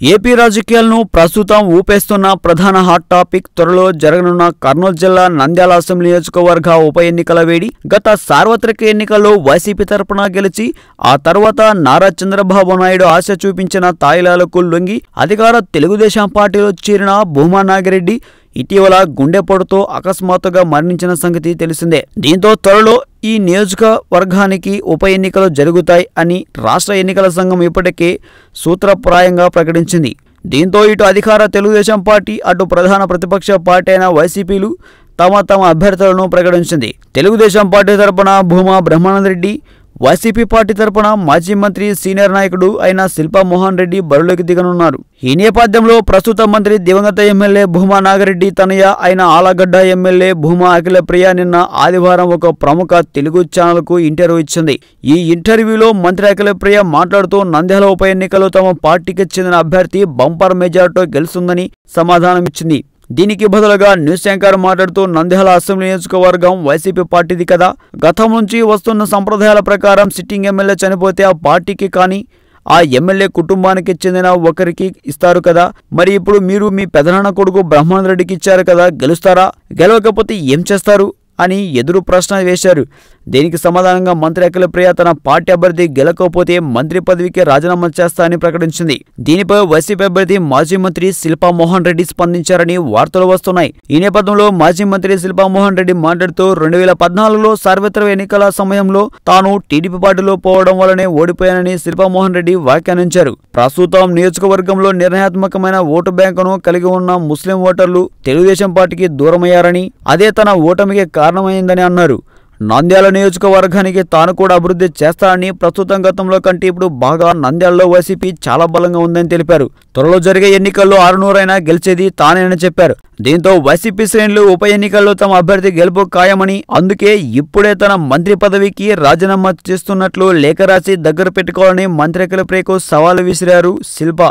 AP రాజకీయాలను ప్రస్తుతం ఊపేస్తున్న ప్రధాన హాట్ టాపిక్ త్వరలో జరగనున్న కర్నూలు జిల్లా నంద్యాల అసెంబ్లీ నియోజకవర్గ ఉప ఎన్నికల వేడి. గత సార్వత్రిక ఎన్నికల్లో వైసీపీ తరపున గెలిచి ఆ తర్వాత నారా చంద్రబాబు నాయుడు ఆశ చూపించిన తాయిలాలకు లొంగి అధికార తెలుగుదేశం పార్టీలో చేరిన భూమా నాగిరెడ్డి ఇటీవల గుండెపోటుతో అకస్మాత్తుగా మరణించిన సంగతి తెలిసిందే. దీంతో త్వరలో ఈ నియోజకవర్గానికి ఉప ఎన్నికలు జరుగుతాయి అని రాష్ట్ర ఎన్నికల సంఘం ఇప్పటికే సూత్రప్రాయంగా ప్రకటించింది. దీంతో ఇటు అధికార తెలుగుదేశం పార్టీ అటు ప్రధాన ప్రతిపక్ష పార్టీ అయిన వైసీపీలు తమ తమ అభ్యర్థులను ప్రకటించింది. తెలుగుదేశం పార్టీ తరపున భూమా బ్రహ్మానందరెడ్డి వైసీపీ పార్టీ తరపున మాజీ మంత్రి సీనియర్ నాయకుడు అయిన శిల్పా మోహన్ రెడ్డి బరిలోకి దిగనున్నారు. ఈ నేపథ్యంలో ప్రస్తుత మంత్రి దివంగత ఎమ్మెల్యే భూమా నాగరెడ్డి తనయ అయిన ఆలగడ్డ ఎమ్మెల్యే భూమా అఖిలప్రియ నిన్న ఆదివారం ఒక ప్రముఖ తెలుగు ఛానల్కు ఇంటర్వ్యూ ఇచ్చింది. ఈ ఇంటర్వ్యూలో మంత్రి అఖిలప్రియ మాట్లాడుతూ నంద్యాల ఉప ఎన్నికలో తమ పార్టీకి చెందిన అభ్యర్థి బంపర్ మెజార్టీతో గెలుస్తుందని సమాధానమిచ్చింది. దీనికి బదులుగా న్యూస్ యాంకర్ మాట్లాడుతూ నంద్యాల అసెంబ్లీ నియోజకవర్గం వైసీపీ పార్టీది కదా. గతం నుంచి వస్తున్న సంప్రదాయాల ప్రకారం సిట్టింగ్ ఎమ్మెల్యే చనిపోతే ఆ పార్టీకి కానీ ఆ ఎమ్మెల్యే కుటుంబానికి చెందిన ఒకరికి ఇస్తారు కదా. మరి ఇప్పుడు మీరు మీ పెదనాన్న కొడుకు బ్రహ్మానంద రెడ్డికి ఇచ్చారు కదా గెలుస్తారా? గెలవకపోతే ఏం చేస్తారు? అని ఎదురు ప్రశ్న వేశారు. దీనికి సమాధానంగా మంత్రి అఖిలప్రియ తన పార్టీ అభ్యర్థి గెలకపోతే మంత్రి పదవికి రాజీనామా చేస్తానని ప్రకటించింది. దీనిపై వైసీపీ అభ్యర్థి మాజీ మంత్రి శిల్పా మోహన్ రెడ్డి స్పందించారని వార్తలు వస్తున్నాయి. ఈ నేపథ్యంలో మాజీ మంత్రి శిల్పా మోహన్ రెడ్డి మాట్లాడుతూ రెండు వేల పద్నాలుగులో సార్వత్రిక ఎన్నికల సమయంలో తాను టీడీపీ పార్టీలో పోవడం వల్లనే ఓడిపోయానని శిల్పా మోహన్ రెడ్డి వ్యాఖ్యానించారు. ప్రస్తుతం నియోజకవర్గంలో నిర్ణయాత్మకమైన ఓటు బ్యాంకును కలిగి ఉన్న ముస్లిం ఓటర్లు తెలుగుదేశం పార్టీకి దూరమయ్యారని అదే తన ఓటమికి కారణమైందని అన్నారు. నంద్యాల నియోజకవర్గానికి తాను కూడా అభివృద్ధి చేస్తానని ప్రస్తుతం గతంలో కంటే ఇప్పుడు బాగా నంద్యాలలో వైసీపీ చాలా బలంగా ఉందని తెలిపారు. త్వరలో జరిగే ఎన్నికల్లో ఆరునూరైనా గెలిచేది తానేనని చెప్పారు. దీంతో వైసీపీ శ్రేణులు ఉప ఎన్నికల్లో తమ అభ్యర్థి గెలుపు ఖాయమని అందుకే ఇప్పుడే తన మంత్రి పదవికి రాజీనామా చేస్తున్నట్లు లేఖ రాసి దగ్గర పెట్టుకోవాలని మంత్రికల ప్రేకు సవాలు విసిరారు శిల్ప.